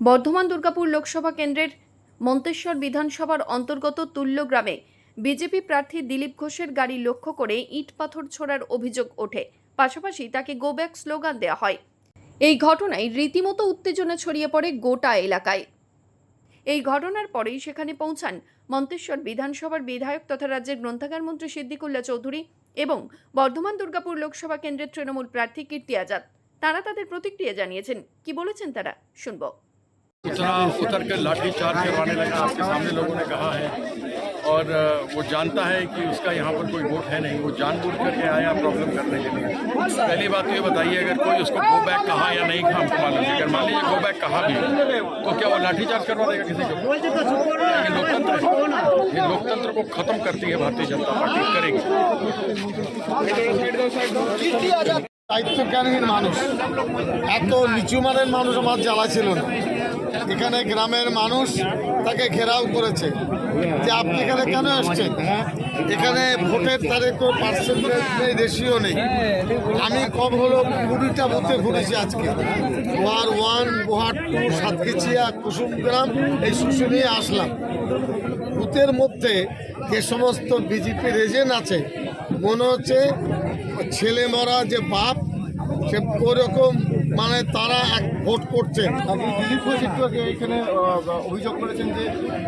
বর্ধমান দুর্গাপুর লোকসভা কেন্দ্রের মন্তেশ্বর বিধানসভার অন্তর্গত তুল্য গ্রামে বিজেপি প্রার্থী দিলীপ ঘোষের গাড়ি লক্ষ্য করে ইট পাথর ছোড়ার অভিযোগ ওঠে। পাশাপাশি তাকে গো ব্যাক স্লোগান দেওয়া হয়। এই ঘটনায় রীতিমতো উত্তেজনা ছড়িয়ে পড়ে গোটা এলাকায়। এই ঘটনার পরেই সেখানে পৌঁছান মন্তেশ্বর বিধানসভার বিধায়ক তথা রাজ্যের গ্রন্থাগার মন্ত্রী সিদ্দিকুল্লা চৌধুরী এবং বর্ধমান দুর্গাপুর লোকসভা কেন্দ্রের তৃণমূল প্রার্থী কীর্তি আজাদ। তারা তাদের প্রতিক্রিয়া জানিয়েছেন। কি বলেছেন তারা? শুনব। उतरा उतर कर लाठी चार्ज करवाने लगा आपके सामने लोगों ने कहा है और अ, वो जानता है कि उसका यहाँ पर कोई वोट है नहीं वो जानबूझ करके आया प्रॉब्लम करने के लिए पहली बात तो ये बताइए अगर कोई उसको गो बैक कहा या नहीं कहा हमको मालूम नहीं अगर मान लीजिए गो बैक कहा भी तो क्या वो लाठी चार्ज करवा देगा किसी को ये लोकतंत्र है ये लोकतंत्र को खत्म करती है भारतीय जनता पार्टी करेगी দায়িত্বজ্ঞানহীন মানুষ এত নিচু মানের মানুষ আমার জ্বালা ছিল না এখানে গ্রামের মানুষ তাকে ঘেরাও করেছে যে আপনি এখানে কেন এসছেন? এখানে ভোটের তারিখ পার্সেন্টেজ নেই রেশিও নেই। আমি কম হলো কুড়িটা বুথে ঘুরেছি আজকে। Ward one ward two Satkichhia Kusumgram, এই শুশুনিয়ে আসলাম। বুথের মধ্যে যে সমস্ত বিজেপির এজেন্ট আছে, মনে হচ্ছে ছেলে মরা যে বাপ, সে ওরকম মানে তারা এক ভোট করছে। আপনি দিলীপ ঘোষ একটু আগে এখানে অভিযোগ করেছেন যে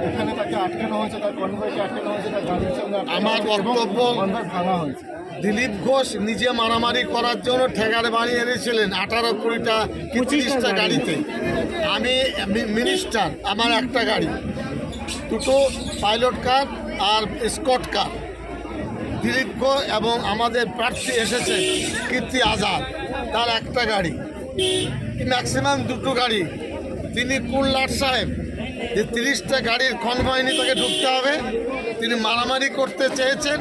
এখানে তাকে আটকানো হয়েছে তার কনভয়কে আটকানো হয়েছে তার গাড়ির সঙ্গে আমার বক্তব্য- ভাঙা হয়েছে। দিলীপ ঘোষ নিজে মারামারি করার জন্য ঠেকার বাড়ি এনেছিলেন আঠারো কুড়িটা পঁচিশটা গাড়িতে। আমি মিনিস্টার আমার একটা গাড়ি। দুটো পাইলট কার আর স্কট কার দিলীপ ঘোষ এবং আমাদের প্রার্থী এসেছে কীর্তি আজাদ তার একটা গাড়ি। ম্যাক্সিমাম দুটো গাড়ি। তিনি কোন লাট সাহেব, যে তিরিশটা গাড়ির কনভয় নিয়ে তাকে ঢুকতে হবে। তিনি মারামারি করতে চেয়েছেন,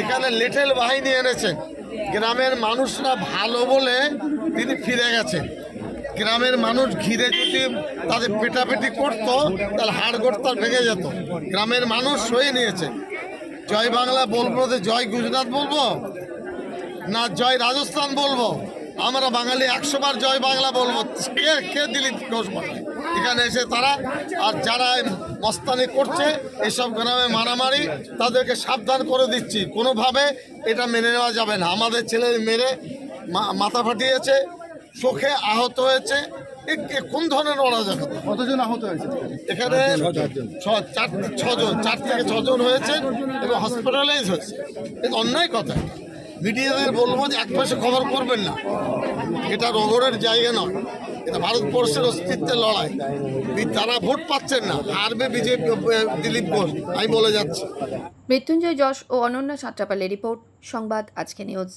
এখানে লেটেল বাহিনী এনেছেন। গ্রামের মানুষরা ভালো বলে তিনি ফিরে গেছেন। গ্রামের মানুষ ঘিরে যদি তাদের পেটাপেটি করতো, তাহলে হাড়গোড় তার ভেঙে যেত। গ্রামের মানুষ সয়ে নিয়েছে। জয় বাংলা বলব যে জয় গুজরাট বলব না জয় রাজস্থান বলব? আমরা বাঙালি একশো বার জয় বাংলা বলব। কে কে দিলীপ ঘোষ বলে? এখানে এসে তারা আর যারা মস্তানি করছে এসব গ্রামে মারামারি তাদেরকে সাবধান করে দিচ্ছি। কোনোভাবে এটা মেনে নেওয়া যাবে না। আমাদের ছেলে মেরে মাথা ফাটিয়েছে চোখে আহত হয়েছে। কোন ধরনের অরাজকতা? কতজন আহত হয়েছে? এখানে ছজন চার থেকে ছজন হয়েছে এবং হসপিটালাইজ হয়েছে। এটা অন্যায় কথা। মিডিয়াদের বলব যে এক পাশে খবর করবেন না। এটা রগরের জায়গা নয়। এটা ভারতবর্ষের অস্তিত্বের লড়াই। তারা ভোট পাচ্ছেন না। হারবে বিজেপি দিলীপ ঘোষ। আমি বলে যাচ্ছি। মৃত্যুঞ্জয় যশ ও অনন্যা ছাত্রাপালের রিপোর্ট, সংবাদ আজকে নিউজ।